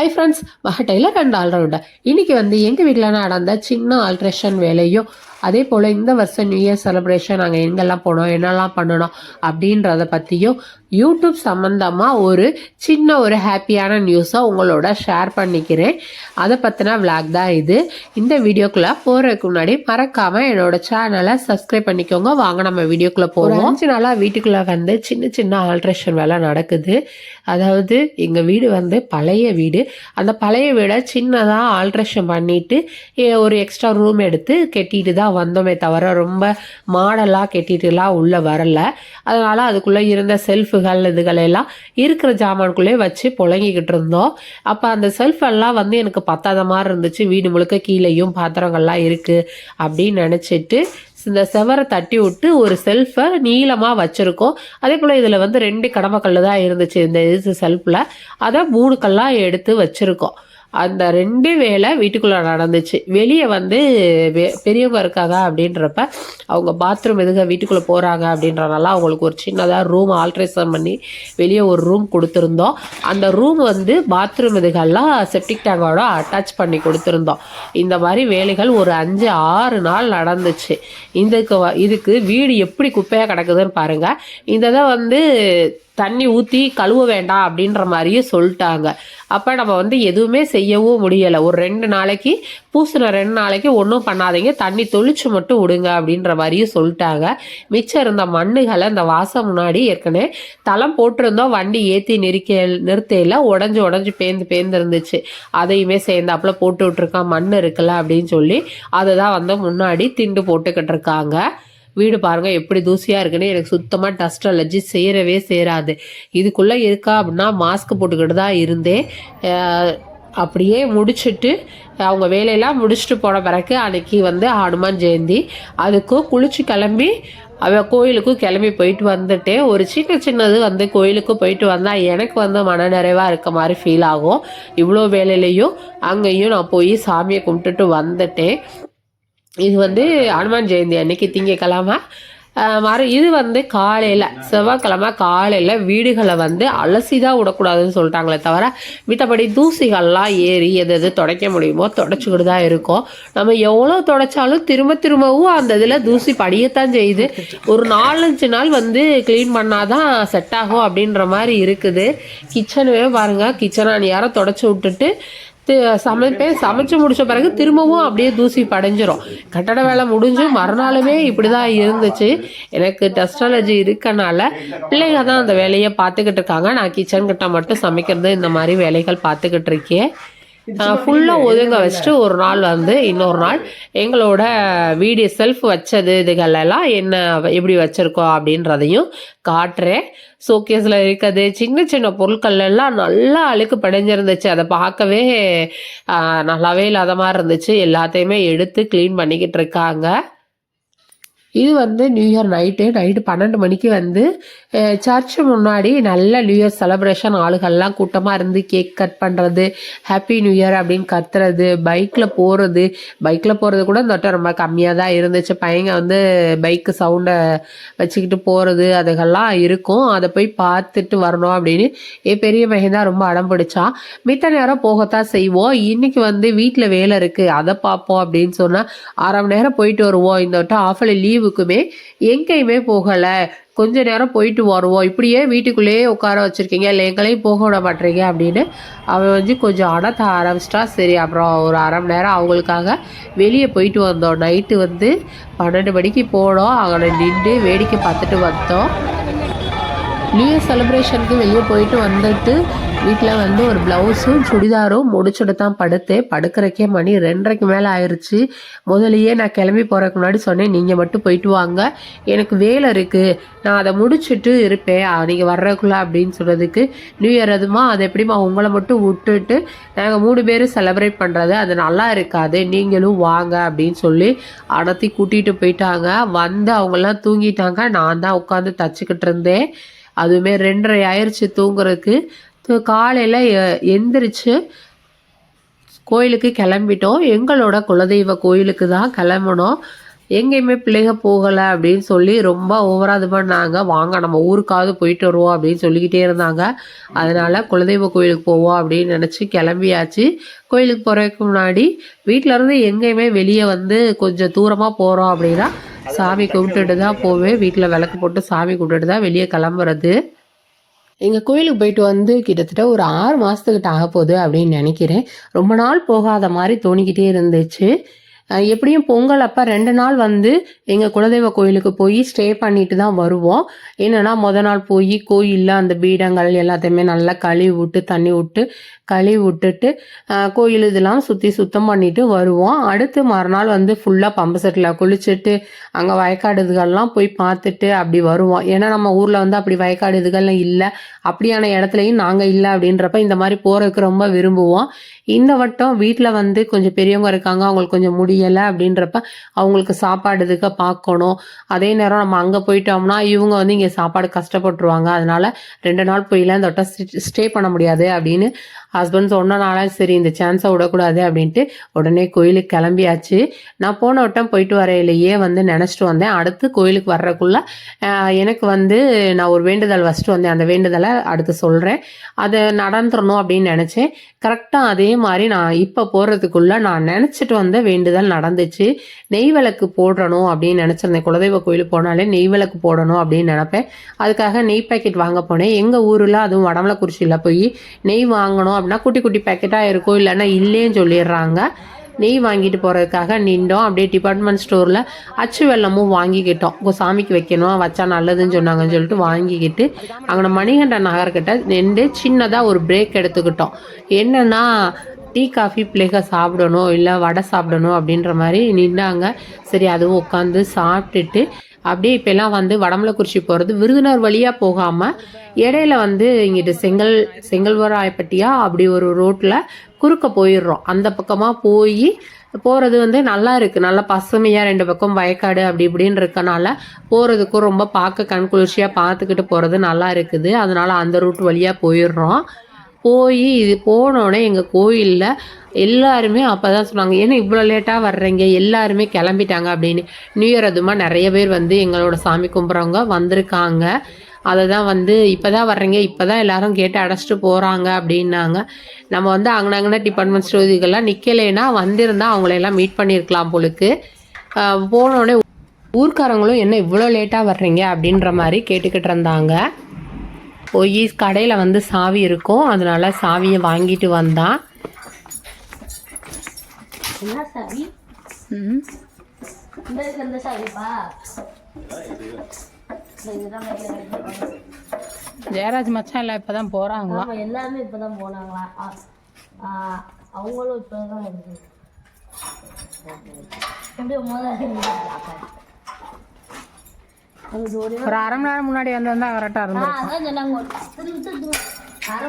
High friends மக Taylor and all rounder இன்னைக்கு வந்து எங்கள் வீட்டில் நடந்த சின்ன ஆல்ட்ரேஷன் வேலையும் அதே போல் இந்த வருஷம் நியூ இயர் செலிப்ரேஷன் நாங்கள் எங்கெல்லாம் போனோம் என்னெல்லாம் பண்ணணும் அப்படின்றத பற்றியும் யூடியூப் சம்மந்தமாக ஒரு சின்ன ஒரு ஹாப்பியான நியூஸை உங்களோட ஷேர் பண்ணிக்கிறேன். அதை பற்றின விளாக் தான் இது. இந்த வீடியோக்குள்ளே போகிறதுக்கு முன்னாடி மறக்காமல் என்னோட சேனலை சப்ஸ்கிரைப் பண்ணிக்கோங்க. வாங்க நம்ம வீடியோக்குள்ளே போவோம். அஞ்சு நாளாக வீட்டுக்குள்ளே வந்து சின்ன சின்ன ஆல்ட்ரேஷன் வேலை நடக்குது. அதாவது எங்கள் வீடு வந்து பழைய வீடு. அந்த பழைய வீடை சின்னதாக ஆல்ட்ரேஷன் பண்ணிட்டு ஏ, ஒரு எக்ஸ்ட்ரா ரூம் எடுத்து கட்டிட்டு தான் வந்தோமே தவிர ரொம்ப மாடலாக கெட்டிட்டுலாம் உள்ளே வரல. அதனால் அதுக்குள்ளே இருந்த செல்ஃபுகள் இதுகளெல்லாம் இருக்கிற ஜாமான்குள்ளே வச்சு புழங்கிக்கிட்டு இருந்தோம். அப்போ அந்த செல்ஃப் எல்லாம் வந்து எனக்கு பத்தாத மாதிரி இருந்துச்சு. வீடு முழுக்க கீழேயும் பாத்திரங்கள்லாம் இருக்குது அப்படின்னு நினச்சிட்டு இந்த செவரை தட்டி விட்டு ஒரு செல்ஃபை நீளமாக வச்சுருக்கோம். அதே போல் இதில் வந்து ரெண்டு கடமைக்கல் தான் இருந்துச்சு இந்த இது செல்ஃபில். அதை மூணு கல்லாக எடுத்து வச்சுருக்கோம். அந்த ரெண்டு வேலை வீட்டுக்குள்ளே நடந்துச்சு. வெளியே வந்து பெரியவங்க இருக்காங்க அப்படின்றப்ப அவங்க பாத்ரூம் எதுங்க வீட்டுக்குள்ளே போகிறாங்க அப்படின்றனால அவங்களுக்கு ஒரு சின்னதாக ரூம் ஆல்ட்ரேஷன் பண்ணி வெளியே ஒரு ரூம் கொடுத்துருந்தோம். அந்த ரூம் வந்து பாத்ரூம் இதுகள்லாம் செப்டிக் டேங்கோட அட்டாச் பண்ணி கொடுத்துருந்தோம். இந்த மாதிரி வேலைகள் ஒரு அஞ்சு ஆறு நாள் நடந்துச்சு. இதுக்கு வ- இதுக்கு வீடு எப்படி குப்பையாக கிடக்குதுன்னு பாருங்கள் இந்த இதை வந்து தண்ணி ஊற்றி கழுவ வேண்டாம் அப்படின்ற மாதிரியும் சொல்லிட்டாங்க. அப்போ நம்ம வந்து எதுவுமே செய்யவும் முடியலை. ஒரு ரெண்டு நாளைக்கு பூசின ரெண்டு நாளைக்கு ஒன்றும் பண்ணாதீங்க. தண்ணி தொளிச்சு மட்டும் விடுங்க அப்படின்ற மாதிரியும் சொல்லிட்டாங்க. மிச்சம் இருந்த மண்ணுகளை இந்த வாசம் முன்னாடி ஏற்கனவே தளம் போட்டிருந்தோம். வண்டி ஏற்றி நெருக்க நிறுத்தையில் உடஞ்சி உடஞ்சி பேந்து பேந்து இருந்துச்சு அதையுமே சேர்ந்தாப்புல போட்டு விட்ருக்கான் மண் இருக்குல்ல அப்படின்னு சொல்லி அதை தான் வந்து முன்னாடி திண்டு போட்டுக்கிட்டு இருக்காங்க. வீடு பாருங்கள் எப்படி தூசியாக இருக்குன்னு எனக்கு சுத்தமாக டஸ்ட் அலர்ஜி சேரவே சேராது. இதுக்குள்ளே இருக்கா அப்படின்னா மாஸ்க் போட்டுக்கிட்டு தான் இருந்தேன். அப்படியே முடிச்சுட்டு அவங்க வேலையெல்லாம் முடிச்சுட்டு போன பிறகு அன்னைக்கு வந்து ஹனுமான் ஜெயந்தி. அதுக்கும் குளிச்சு கிளம்பி அவன் கோயிலுக்கும் கிளம்பி போயிட்டு வந்துட்டேன். ஒரு சின்ன சின்னது வந்து கோயிலுக்கு போயிட்டு வந்தால் எனக்கு வந்து மனநிறைவாக இருக்க மாதிரி ஃபீல் ஆகும். இவ்வளோ வேலையிலையும் அங்கேயும் நான் போய் சாமியை கும்பிட்டுட்டு வந்துட்டேன். இது வந்து ஹனுமான் ஜெயந்தி அன்னைக்கு திங்கக்கிழமை. மறு இது வந்து காலையில் செவ்வாய்க்கிழமை காலையில் வீடுகளை வந்து அலசி தான் விடக்கூடாதுன்னு சொல்லிட்டாங்களே தவிர மித்தபடி தூசிகள்லாம் ஏறி எது எது துடைக்க முடியுமோ துடைச்சிக்கிட்டு தான் இருக்கும். நம்ம எவ்வளோ துடைச்சாலும் திரும்ப திரும்பவும் அந்த இதில் தூசி படியத்தான் செய்யுது. ஒரு நாலஞ்சு நாள் வந்து க்ளீன் பண்ணாதான் செட் ஆகும் அப்படின்ற மாதிரி இருக்குது. கிச்சனுவே பாருங்கள் கிச்சனை யாரும் தொடச்சி விட்டுட்டு சமைப்பேன். சமைச்சு முடிச்ச பிறகு திரும்பவும் அப்படியே தூசி படைஞ்சிரும். கட்டட வேலை முடிஞ்சு மறுநாளுமே இப்படி தான் இருந்துச்சு. எனக்கு டஸ்ட் அலர்ஜி இருக்கனால பிள்ளைங்க தான் அந்த வேலையை பார்த்துக்கிட்டு இருக்காங்க. நான் கிச்சன் கிட்ட மட்டும் சமைக்கிறது இந்த மாதிரி வேலைகள் பார்த்துக்கிட்டு இருக்கேன். ஃபுல்லாக ஒதுங்க வச்சுட்டு ஒரு நாள் வந்து இன்னொரு நாள் எங்களோட வீடியோ செல்ஃப் வச்சது இதுகளெல்லாம் என்ன எப்படி வச்சுருக்கோம் அப்படின்றதையும் காட்டுறேன். ஷோகேஸில் இருக்கிறது சின்ன சின்ன பொருட்கள் எல்லாம் நல்லா அழுக்கு படைஞ்சிருந்துச்சு. அதை பார்க்கவே நல்லாவே இல்லாத மாதிரி இருந்துச்சு. எல்லாத்தையுமே எடுத்து க்ளீன் பண்ணிக்கிட்டு இருக்காங்க. இது வந்து நியூ இயர் நைட்டு நைட்டு பன்னெண்டு மணிக்கு வந்து சர்ச் முன்னாடி நல்ல நியூ இயர் செலப்ரேஷன் ஆளுகள்லாம் கூட்டமாக இருந்து கேக் கட் பண்ணுறது ஹாப்பி நியூ இயர் அப்படின்னு கத்துறது பைக்கில் போகிறது பைக்கில் போகிறது கூட இந்த வட்டம் ரொம்ப கம்மியாக தான் இருந்துச்சு. பையங்க வந்து பைக்கு சவுண்டை வச்சுக்கிட்டு போகிறது அதுகெல்லாம் இருக்கும். அதை போய் பார்த்துட்டு வரணும் அப்படின்னு என் பெரிய பையன் தான் ரொம்ப அடம் பிடிச்சான். மித்த நேரம் போகத்தான் செய்வோம். இன்றைக்கி வந்து வீட்டில் வேலை இருக்குது அதை பார்ப்போம் அப்படின்னு சொன்னால் அரை மணி நேரம் போயிட்டு வருவோம். இந்த வட்டம் லீவ் லீவுக்குமே எங்கேயுமே போகலை. கொஞ்ச நேரம் போயிட்டு வருவோம். இப்படியே வீட்டுக்குள்ளேயே உட்கார வச்சுருக்கீங்க. இல்லை எங்களையும் போக விட மாட்டீங்க அப்படின்னு அவன் வந்து கொஞ்சம் அடத்த ஆரம்பிச்சிட்டா. சரி அப்புறம் ஒரு அரை மணி நேரம் அவங்களுக்காக வெளியே போயிட்டு வந்தோம். நைட்டு வந்து பன்னெண்டு மணிக்கு போனோம். அங்கே நின்று வேடிக்கை பார்த்துட்டு வந்தோம். நியூ இயர் செலிப்ரேஷனுக்கு வெளியே போயிட்டு வந்துட்டு வீட்டில் வந்து ஒரு ப்ளவுஸும் சுடிதாரும் முடிச்சுட்டு தான் படுத்தேன். படுக்கிறக்கே மணி ரெண்டரைக்கு மேலே ஆயிடுச்சு முதலையே நான் கிளம்பி போகிறதுக்கு முன்னாடி சொன்னேன் நீங்கள் மட்டும் போயிட்டு வாங்க. எனக்கு வேலை இருக்குது நான் அதை முடிச்சுட்டு இருப்பேன். நீங்கள் வர்றதுக்குள்ள அப்படின்னு சொன்னதுக்கு நியூ இயர் அதுமா அது எப்படிமா உங்களை மட்டும் விட்டுட்டு நாங்கள் மூணு பேரும் செலிப்ரேட் பண்ணுறது அது நல்லா இருக்காது. நீங்களும் வாங்க அப்படின்னு சொல்லி அடத்தி கூட்டிகிட்டு போயிட்டாங்க. வந்து அவங்கெல்லாம் தூங்கிட்டாங்க. நான் தான் உட்காந்து தச்சுக்கிட்டு இருந்தேன். அதுவுமே ரெண்டரை ஆயிடுச்சு தூங்குறதுக்கு. காலையில் எந்திரிச்சு கோயிலுக்கு கிளம்பிட்டோம். எங்களோட குலதெய்வ கோயிலுக்கு தான் கிளம்பணும் எங்கேயுமே பிள்ளைங்க போகலை அப்படின்னு சொல்லி ரொம்ப ஓவராக இது பண்ணாங்க. வாங்க நம்ம ஊருக்காவது போயிட்டு வருவோம் அப்படின்னு சொல்லிக்கிட்டே இருந்தாங்க. அதனால் குலதெய்வ கோயிலுக்கு போவோம் அப்படின்னு நினச்சி கிளம்பியாச்சு. கோயிலுக்கு போகிறதுக்கு முன்னாடி வீட்டிலருந்து எங்கேயுமே வெளியே வந்து கொஞ்சம் தூரமாக போகிறோம் அப்படின்னா சாமி கும்பிட்டுட்டு தான் போவேன். வீட்டில் விளக்கு போட்டு சாமி கும்பிட்டுட்டு தான் வெளியே கிளம்புறது. எங்கள் கோயிலுக்கு போயிட்டு வந்து கிட்டத்தட்ட ஒரு ஆறு மாதத்துக்கிட்ட ஆக போகுது அப்படின்னு நினைக்கிறேன். ரொம்ப நாள் போகாத மாதிரி தோணிக்கிட்டே இருந்துச்சு. எப்படியும் பொங்கல் அப்போ ரெண்டு நாள் வந்து எங்கள் குலதெய்வ கோயிலுக்கு போய் ஸ்டே பண்ணிட்டு தான் வருவோம். என்னன்னா முத நாள் போய் கோயிலில் அந்த பீடங்கள் எல்லாத்தையுமே நல்லா கழுவி விட்டு தண்ணி விட்டு கழுவி விட்டுட்டு கோயில் இதெல்லாம் சுற்றி சுத்தம் பண்ணிட்டு வருவோம். அடுத்து மறுநாள் வந்து ஃபுல்லாக பம்பு செட்டில் குளிச்சுட்டு அங்கே வயக்காடு இதுகள்லாம் போய் பார்த்துட்டு அப்படி வருவோம். ஏன்னா நம்ம ஊரில் வந்து அப்படி வயக்காடு இதுகள்லாம் இல்லை. அப்படியான இடத்துலையும் நாங்கள் இல்லை அப்படின்றப்ப இந்த மாதிரி போகிறதுக்கு ரொம்ப விரும்புவோம். இந்த வட்டம் வீட்டில் வந்து கொஞ்சம் பெரியவங்க இருக்காங்க அவங்களுக்கு கொஞ்சம் முடியலை அப்படின்றப்ப அவங்களுக்கு சாப்பாடு இதுக்கு பார்க்கணும் அதே நேரம் நம்ம அங்கே போயிட்டோம்னா இவங்க வந்து இங்கே சாப்பாடு கஷ்டப்பட்டுருவாங்க. அதனால ரெண்டு நாள் போயிலாம் இந்த வட்டம் ஸ்டே பண்ண முடியாது அப்படின்னு ஹஸ்பண்ட் சொன்னனால சரி இந்த சான்ஸை விடக்கூடாது அப்படின்ட்டு உடனே கோயிலுக்கு கிளம்பியாச்சு. நான் போன வட்டம் போயிட்டு வரையிலேயே வந்து நினச்சிட்டு வந்தேன். அடுத்து கோயிலுக்கு வர்றக்குள்ள எனக்கு வந்து நான் ஒரு வேண்டுதல் வச்சுட்டு வந்தேன் அந்த வேண்டுதலை அடுத்து சொல்கிறேன் அதை நடந்துடணும் அப்படின்னு நினச்சேன். கரெக்டாக அதே மாதிரி நான் இப்போ போகிறதுக்குள்ள நான் நினச்சிட்டு வந்த வேண்டுதல் நடந்துச்சு. நெய் விளக்கு போடணும் அப்படின்னு நினச்சிருந்தேன். குலதெய்வ கோயிலுக்கு போனாலே நெய் விளக்கு போடணும் அப்படின்னு நினப்பேன். அதுக்காக நெய் பேக்கெட் வாங்க போனேன். எங்கள் ஊரில் அதுவும் வடமலைக்குறிச்சியில் போய் நெய் வாங்கணும் அப்படின்னா குட்டி குட்டி பேக்கெட்டாக இருக்கும். இல்லைன்னா இல்லேன்னு சொல்லிடுறாங்க. நெய் வாங்கிட்டு போகிறதுக்காக நின்றோம். அப்படியே டிபார்ட்மெண்ட் ஸ்டோரில் அச்சு வெல்லமும் வாங்கிக்கிட்டோம். இப்போ சாமிக்கு வைக்கணும். வச்சா நல்லதுன்னு சொன்னாங்கன்னு சொல்லிட்டு வாங்கிக்கிட்டு அங்கே மணிகண்டன் நகர்கிட்ட நின்று சின்னதாக ஒரு பிரேக் எடுத்துக்கிட்டோம். என்னன்னா டீ காஃபி பிள்ளைக சாப்பிடணும். இல்லை வடை சாப்பிடணும் அப்படின்ற மாதிரி நின்றாங்க. சரி அதுவும் உட்காந்து சாப்பிட்டுட்டு அப்படியே இப்போல்லாம் வந்து வடமலைக்குறிச்சி போகிறது விருதுநர் வழியாக போகாமல் இடையில வந்து இங்கிட்டு செங்கல் செங்கல்வராயப்பட்டியா அப்படி ஒரு ரோட்டில் குறுக்க போயிடுறோம். அந்த பக்கமாக போய் போகிறது வந்து நல்லா இருக்குது நல்லா பசுமையாக ரெண்டு பக்கம் வயக்காடு அப்படி இப்படின்னு இருக்கனால போகிறதுக்கும் ரொம்ப பார்க்க கண்குளிர்ச்சியாக பார்த்துக்கிட்டு போகிறது நல்லா இருக்குது. அதனால அந்த ரூட் வழியாக போயிடுறோம். போய் இது போனோடனே எங்கள் கோயிலில் எல்லாருமே அப்போ தான் சொன்னாங்க ஏன்னா இவ்வளோ லேட்டாக வர்றீங்க எல்லாருமே கிளம்பிட்டாங்க அப்படின்னு. நியூ இயர் அதுமா நிறைய பேர் வந்து எங்களோட சாமி கும்பிட்றவங்க வந்திருக்காங்க. அதை தான் வந்து இப்போ தான் வர்றீங்க இப்போ தான் எல்லாரும் கேட்டு அடைச்சிட்டு போகிறாங்க அப்படின்னாங்க. நம்ம வந்து அங்கனங்கன டிபார்ட்மெண்ட் ஸ்டோர் இதுக்கெல்லாம் நிற்கலைன்னா வந்திருந்தால் அவங்களையெல்லாம் மீட் பண்ணியிருக்கலாம் போலுக்கு. போனோடனே ஊர்க்காரங்களும் என்ன இவ்வளோ லேட்டாக வர்றீங்க? அப்படின்ற மாதிரி கேட்டுக்கிட்டு இருந்தாங்க. போய் கடையில் வந்து சாவி இருக்கும். அதனால சாவியை வாங்கிட்டு வந்தான். ஜெயராஜ் மச்சான் இல்லை இப்போ தான் போகிறாங்களாம் ஆமா எல்லாருமே இப்பதான் போனாங்களா? அவங்களும் இப்பதான் எப்படி ஒரு அரை மணி நேரம் முன்னாடி வந்திருந்தா கரெக்டாக ஆ, இருந்திருக்கும். அதான் சொன்னாங்க. ஒரு பத்து நிமிஷத்துக்கு அரை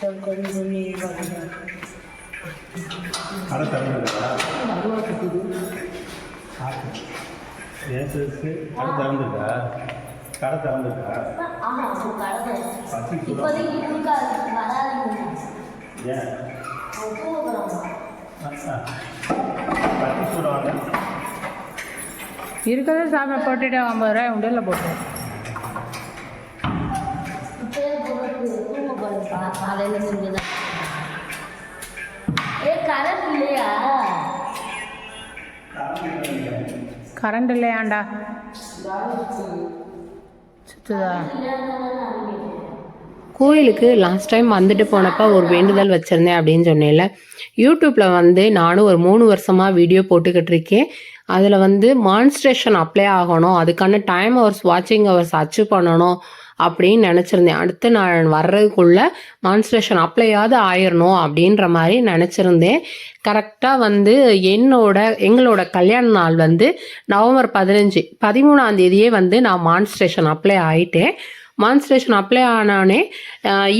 குட்டியாட்டம் கடை திறந்துருக்கா கடை திறந்துருக்கா கடை திறந்துருக்கா ஆமா ஏன் சாமி போட்டுட்டு ஐம்பது ரூபாய் உண்டியில் போட்டு. காலையில் செஞ்சுதான் ஏ கரண்ட் இல்லையா கரண்ட் இல்லையாண்டா? சுத்துதா? கோயிலுக்கு லாஸ்ட் டைம் வந்துட்டு போனப்போ ஒரு வேண்டுதல் வச்சுருந்தேன் அப்படின்னு சொன்னேன்ல. யூடியூப்பில் வந்து நானும் ஒரு மூணு வருஷமாக வீடியோ போட்டுக்கிட்டு இருக்கேன். அதில் வந்து மான்ஸ்ட்ரேஷன் அப்ளை ஆகணும். அதுக்கான டைம் ஹவர்ஸ் வாட்சிங் ஹவர்ஸ் அச்சீவ் பண்ணணும். அப்படின்னு நினச்சிருந்தேன். அடுத்து நான் வர்றதுக்குள்ள மான்ஸ்ட்ரேஷன் அப்ளையாவது ஆயிடணும் அப்படின்ற மாதிரி நினச்சிருந்தேன். கரெக்டாக வந்து என்னோட எங்களோட கல்யாண நாள் வந்து நவம்பர் பதினஞ்சு பதிமூணாம் தேதியே வந்து நான் மான்ஸ்ட்ரேஷன் அப்ளை ஆயிட்டேன். மான்ஸ்ட்ரேஷன் அப்ளை ஆனானே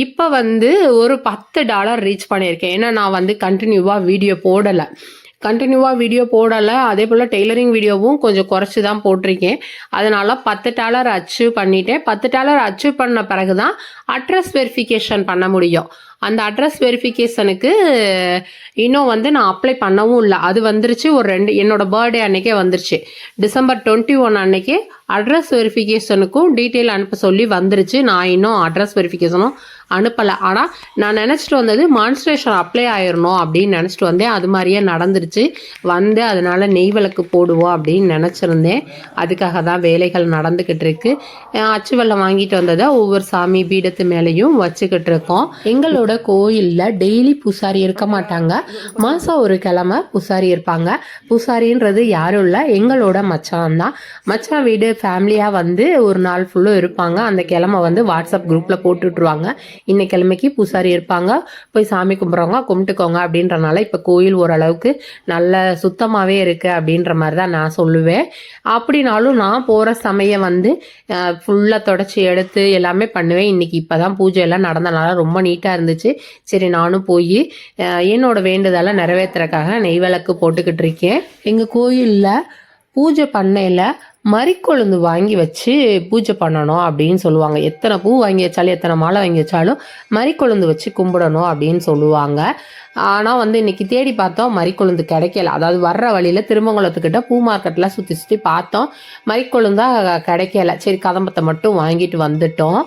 இப்போ வந்து ஒரு பத்து டாலர் ரீச் பண்ணியிருக்கேன். ஏன்னா நான் வந்து கண்டினியூவாக வீடியோ போடலை. கண்டினியூவாக வீடியோ போடலை. அதே போல் டெய்லரிங் வீடியோவும் கொஞ்சம் குறைச்சி தான் போட்டிருக்கேன். அதனால் பத்து டாலர் அச்சீவ் பண்ணிட்டேன். பத்து டாலர் அச்சீவ் பண்ண பிறகு தான் அட்ரஸ் வெரிஃபிகேஷன் பண்ண முடியும். அந்த அட்ரஸ் வெரிஃபிகேஷனுக்கு இன்னும் வந்து நான் அப்ளை பண்ணவும் இல்லை. அது வந்துருச்சு ஒரு ரெண்டு என்னோட பர்த்டே அன்னைக்கே வந்துருச்சு. டிசம்பர் டுவெண்ட்டி ஒன் அன்னைக்கு அட்ரஸ் வெரிஃபிகேஷனுக்கும் டீட்டெயில் அனுப்ப சொல்லி வந்துருச்சு. நான் இன்னும் அட்ரஸ் வெரிஃபிகேஷனும் அனுப்பலை. ஆனால் நான் நினச்சிட்டு வந்தது மான்ஸ்ட்ரேஷன் அப்ளை ஆயிடணும் அப்படின்னு நினச்சிட்டு வந்தேன். அது மாதிரியே நடந்துருச்சு. வந்து அதனால நெய் விளக்கு போடுவோம் அப்படின்னு நினச்சிருந்தேன். அதுக்காக தான் வேலைகள் நடந்துக்கிட்டு இருக்கு. அச்சு வெள்ளம் வாங்கிட்டு வந்ததை ஒவ்வொரு சாமி பீடத்து மேலேயும் வச்சுக்கிட்டு இருக்கோம். எங்களோட கோயிலில் டெய்லி பூசாரி இருக்க மாட்டாங்க. மாதம் ஒரு கிழமை பூசாரி இருப்பாங்க. பூசாரின்றது யாரும் இல்லை எங்களோட மச்சான் தான். மச்சான் வீடு ஃபேமிலியாக வந்து ஒரு நாள் ஃபுல்லும் இருப்பாங்க. அந்த கிழமை வந்து வாட்ஸ்அப் குரூப்பில் போட்டு விட்ருவாங்க இன்னைக்கு கிழமைக்கு பூசாரி இருப்பாங்க. போய் சாமி கும்பிட்றவங்க கும்பிட்டுக்கோங்க அப்படின்றனால இப்போ கோயில் ஓரளவுக்கு நல்ல சுத்தமாகவே இருக்குது அப்படின்ற மாதிரி தான் நான் சொல்லுவேன். அப்படின்னாலும் நான் போகிற சமயம் வந்து ஃபுல்லாக தொடச்சி எடுத்து எல்லாமே பண்ணுவேன். இன்னைக்கு இப்போ தான் பூஜை எல்லாம் நடந்தனால ரொம்ப நீட்டாக இருந்துச்சு. சரி நானும் போய் என்னோட வேண்டுதலை நிறைவேற்றுறக்காக நெய் விளக்கு போட்டுக்கிட்டு இருக்கேன். எங்கள் கோயிலில் பூஜை பண்ணையில் மறிக்கொழுந்து வாங்கி வச்சு பூஜை பண்ணணும் அப்படின்னு சொல்லுவாங்க. எத்தனை பூ வாங்கி வச்சாலும் எத்தனை மாலை வாங்கி வச்சாலும் மறிக்கொழுந்து வச்சு கும்பிடணும் அப்படின்னு சொல்லுவாங்க. ஆனால் வந்து இன்னைக்கு தேடி பார்த்தோம் மறிக்கொழுந்து கிடைக்கல. அதாவது வர்ற வழியில் திருமங்கலத்துக்கிட்ட பூ மார்க்கெட்டில் சுற்றி சுற்றி பார்த்தோம். மறிக்கொழுந்தா கிடைக்கல. சரி கதம்பத்தை மட்டும் வாங்கிட்டு வந்துட்டோம்.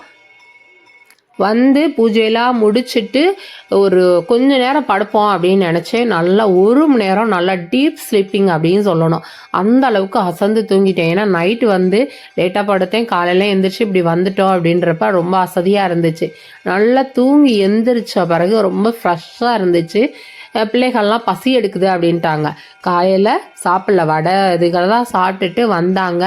வந்து பூஜையெல்லாம் முடிச்சுட்டு ஒரு கொஞ்ச நேரம் படுப்போம் அப்படின்னு நினச்சேன். நல்லா ஒரு மணி நேரம் நல்லா டீப் ஸ்லீப்பிங் அப்படின்னு சொல்லணும். அந்த அளவுக்கு அசந்து தூங்கிட்டேன். ஏன்னா நைட்டு வந்து லேட்டாக படுத்தேன். காலையில் எழுந்திரிச்சு இப்படி வந்துட்டோம் அப்படின்றப்ப ரொம்ப அசதியாக இருந்துச்சு. நல்லா தூங்கி எந்திரிச்ச பிறகு ரொம்ப ஃப்ரெஷ்ஷாக இருந்துச்சு. பிள்ளைகள்லாம் பசி எடுக்குது அப்படின்ட்டாங்க. காலையில் சாப்பிடல வடை இதுகளெல்லாம் சாப்பிட்டுட்டு வந்தாங்க.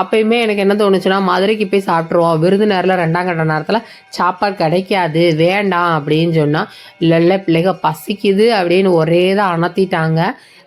அப்பயுமே எனக்கு என்ன தோணுச்சுன்னா மதுரைக்கு போய் சாப்பிட்ருவோம் விருதுநேரில் ரெண்டாம் கட்ட நேரத்தில் சாப்பாடு கிடைக்காது வேண்டாம் அப்படின்னு சொன்னால் இல்லை இல்லை பிள்ளைக பசிக்குது அப்படின்னு ஒரே தான் அணத்திட்டாங்க.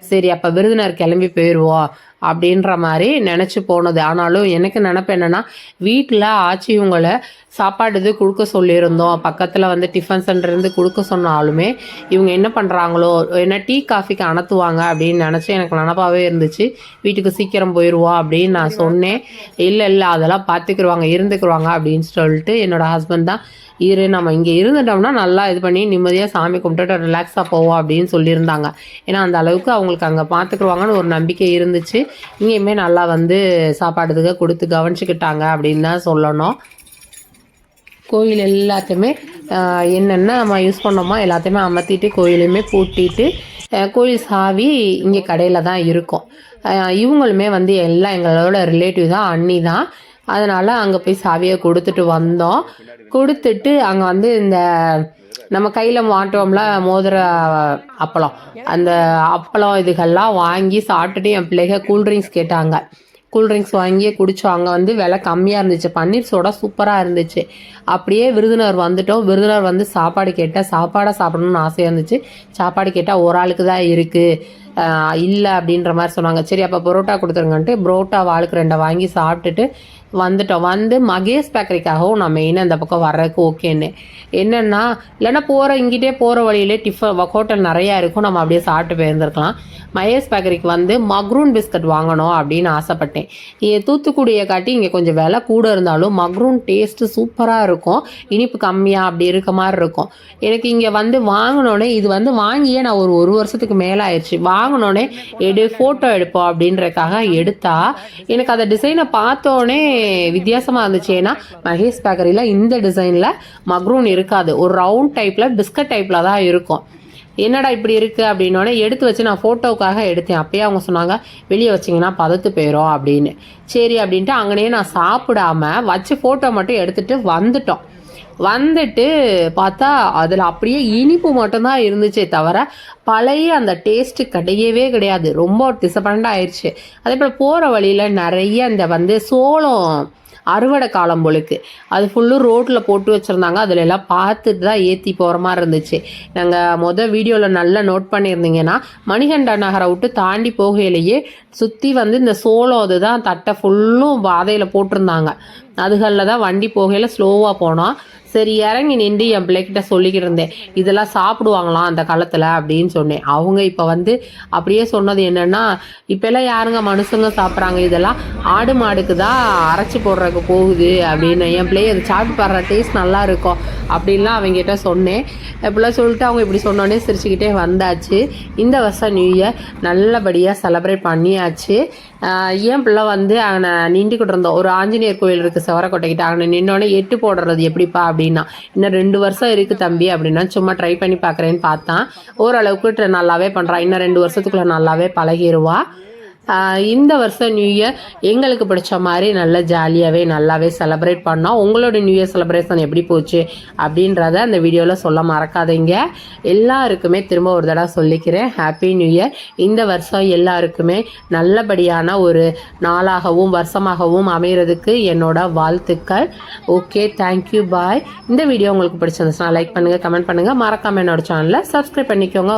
சரி அப்போ விருதுநர் கிளம்பி போயிடுவோம் அப்படின்ற மாதிரி நினச்சி போனது. ஆனாலும் எனக்கு நினப்பு என்னென்னா வீட்டில் ஆச்சி இவங்களை சாப்பாடு இது கொடுக்க சொல்லியிருந்தோம். பக்கத்தில் வந்து டிஃபன் சென்டர்ந்து கொடுக்க சொன்னாலுமே இவங்க என்ன பண்ணுறாங்களோ என்ன டீ காஃபிக்கு அனுத்துவாங்க அப்படின்னு நினச்சி எனக்கு நினப்பாகவே இருந்துச்சு. வீட்டுக்கு சீக்கிரம் போயிடுவோம் அப்படின்னு நான் சொன்னேன். இல்லை இல்லை அதெல்லாம் பார்த்துக்குருவாங்க இருந்துக்குருவாங்க அப்படின்னு சொல்லிட்டு என்னோடய ஹஸ்பண்ட் தான் இரு நம்ம இங்கே இருந்துட்டோம்னா நல்லா இது பண்ணி நிம்மதியாக சாமி கும்பிட்டுட்டு ரிலாக்ஸாக போவோம் அப்படின்னு சொல்லியிருந்தாங்க. ஏன்னா அந்த அளவுக்கு அவங்களுக்கு அங்கே பார்த்துக்குருவாங்கன்னு ஒரு நம்பிக்கை இருந்துச்சு. இங்கேயுமே நல்லா வந்து சாப்பாடுதுக்கு கொடுத்து கவனிச்சுக்கிட்டாங்க அப்படின்னு தான் சொல்லணும். கோயில் எல்லாத்தையுமே என்னென்ன நம்ம யூஸ் பண்ணோமோ எல்லாத்தையுமே அமர்த்திட்டு கோயிலையுமே பூட்டிட்டு கோயில் சாவி இங்கே கடையில் தான் இருக்கும். இவங்களுமே வந்து எல்லாம் எங்களோட ரிலேட்டிவ் தான் அண்ணி தான். அதனால் அங்கே போய் சாவியை கொடுத்துட்டு வந்தோம். கொடுத்துட்டு அங்கே வந்து இந்த நம்ம கையில் மாட்டோம்ல மோதிர அப்பளம். அந்த அப்பளம் இதுகள்லாம் வாங்கி சாப்பிட்டுட்டு என் பிள்ளைங்க கூல்ட்ரிங்க்ஸ் கேட்டாங்க. கூல்ட்ரிங்க்ஸ் வாங்கி குடித்தோம் அங்கே வந்து விலை கம்மியாக இருந்துச்சு. பன்னீர் சோடா சூப்பராக இருந்துச்சு. அப்படியே விருதுநர் வந்துட்டோம். விருதுநர் வந்து சாப்பாடு கேட்டால் சாப்பாடை சாப்பிடணும்னு ஆசையாக இருந்துச்சு. சாப்பாடு கேட்டால் ஒரு ஆளுக்கு தான் இருக்குது இல்லை அப்படின்ற மாதிரி சொன்னாங்க சரி அப்போ பரோட்டா கொடுத்துருங்கன்ட்டு புரோட்டா வாளுக்கு ரெண்டை வாங்கி சாப்பிட்டுட்டு வந்துட்டோம். வந்து மகேஷ் பேக்கரிக்காகவும் நான் மெயினாக இந்த பக்கம் வர்றதுக்கு ஓகேன்னு என்னென்னா இல்லைன்னா போகிற இங்கிட்டே போகிற வழியிலே டிஃபன் ஹோட்டல் நிறையா இருக்கும். நம்ம அப்படியே சாப்பிட்டு போயிருந்துருக்கலாம். மகேஷ் பேக்கரிக்கு வந்து மக்ரூன் பிஸ்கட் வாங்கணும் அப்படின்னு ஆசைப்பட்டேன். இங்கே தூத்துக்குடியை காட்டி இங்கே கொஞ்சம் விலை கூட இருந்தாலும் மக்ரூன் டேஸ்ட்டு சூப்பராக இருக்கும். இனிப்பு கம்மியாக அப்படி இருக்க மாதிரி இருக்கும். எனக்கு இங்கே வந்து வாங்கினோடனே இது வந்து வாங்கியே நான் ஒரு ஒரு வருஷத்துக்கு மேலே ஆயிடுச்சு வாங்கினோடனே எடு ஃபோட்டோ எடுப்போம் அப்படின்றதுக்காக எடுத்தா எனக்கு அந்த டிசைனை பார்த்தோன்னே வித்தியாசமாக இருந்துச்சு. ஏன்னா மகேஷ் பேக்கரியில் இந்த டிசைனில் மக்ரூன் இருக்காது. ஒரு ரவுண்ட் டைப்பில் பிஸ்கட் டைப்பில் தான் இருக்கும். என்னடா இப்படி இருக்குது அப்படின்னோடனே எடுத்து வச்சு நான் ஃபோட்டோவுக்காக எடுத்தேன். அப்பயே அவங்க சொன்னாங்க வெளியே வச்சிங்கன்னா பதத்து போயிடும் அப்படின்னு. சரி அப்படின்ட்டு அங்கனே நான் சாப்பிடாம வச்சு ஃபோட்டோ மட்டும் எடுத்துகிட்டு வந்துட்டோம். வந்துட்டு பார்த்தா அதில் அப்படியே இனிப்பு மட்டும்தான் இருந்துச்சே தவிர பழைய அந்த டேஸ்ட்டு கிடையவே கிடையாது. ரொம்ப டிசப்பாயிண்ட் ஆயிடுச்சு அதே போல் போகிற வழியில் நிறைய இந்த வந்து சோளம் அறுவடை காலம் பொழுக்கு அது ஃபுல்லும் ரோட்டில் போட்டு வச்சுருந்தாங்க. அதில் எல்லாம் பார்த்துட்டு தான் ஏற்றி போகிற மாதிரி இருந்துச்சு. நாங்கள் மொதல் வீடியோவில் நல்லா நோட் பண்ணியிருந்தீங்கன்னா மணிகண்டா நகரை விட்டு தாண்டி போகையிலேயே சுற்றி வந்து இந்த சோளம் அதுதான் தட்டை ஃபுல்லும் பாதையில் போட்டிருந்தாங்க. அதுகளில் தான் வண்டி போகையில் ஸ்லோவாக போனோம் சரி இறங்கி நின்று என் பிள்ளைகிட்ட சொல்லிக்கிட்டு இருந்தேன். இதெல்லாம் சாப்பிடுவாங்களாம் அந்த காலத்தில்? அப்படின்னு சொன்னேன். அவங்க இப்போ வந்து அப்படியே சொன்னது என்னென்னா இப்போல்லாம் யாருங்க மனுஷங்க சாப்பிட்றாங்க? இதெல்லாம் ஆடு மாடுக்கு தான் அரைச்சி போடுறதுக்கு போகுது? அப்படின்னு. என் பிள்ளைய அது சாப்பிட்டு பாடுற டேஸ்ட் நல்லா இருக்கும். அப்படின்லாம் அவங்ககிட்ட சொன்னேன். இப்படிலாம் சொல்லிட்டு அவங்க இப்படி சொன்னோடனே சிரிச்சுக்கிட்டே வந்தாச்சு. இந்த வருஷம் நியூ இயர் நல்லபடியாக செலப்ரேட் பண்ணியாச்சு. ஏன் என் பிள்ளை வந்து அவனை நின்றுக்கிட்டு இருந்தோம்? ஒரு ஆஞ்சநேயர் கோயில் இருக்குது செவரக்கோட்டைக்கிட்ட. அவனை நின்னோடனே எட்டு போடுறது எப்படிப்பா அப்படின்னா இன்னும் ரெண்டு வருஷம் இருக்குது தம்பி அப்படின்னா சும்மா ட்ரை பண்ணி பார்க்குறேன்னு பார்த்தான். ஓரளவுக்கு நல்லாவே பண்ணுறான் இன்னும் ரெண்டு வருஷத்துக்குள்ள நல்லாவே பழகிடுவா இந்த வருஷம் நியூ இயர் எங்களுக்கு பிடிச்ச மாதிரி நல்லா ஜாலியாகவே நல்லாவே செலப்ரேட் பண்ணோம். உங்களோட நியூ இயர் செலப்ரேஷன் எப்படி போச்சு அப்படின்றத அந்த வீடியோவில் சொல்ல மறக்காதீங்க. எல்லாருக்குமே திரும்ப ஒரு தடவை சொல்லிக்கிறேன். ஹாப்பி நியூ இயர் இந்த வருஷம் எல்லாருக்குமே நல்லபடியான ஒரு நாளாகவும் வருஷமாகவும் அமைகிறதுக்கு என்னோட வாழ்த்துக்கள். ஓகே தேங்க்யூ பாய் இந்த வீடியோ உங்களுக்கு பிடிச்சிருந்துச்சுன்னா லைக் பண்ணுங்கள் கமெண்ட் பண்ணுங்கள் மறக்காமல் என்னோட சேனலில் சப்ஸ்கிரைப் பண்ணிக்கோங்க.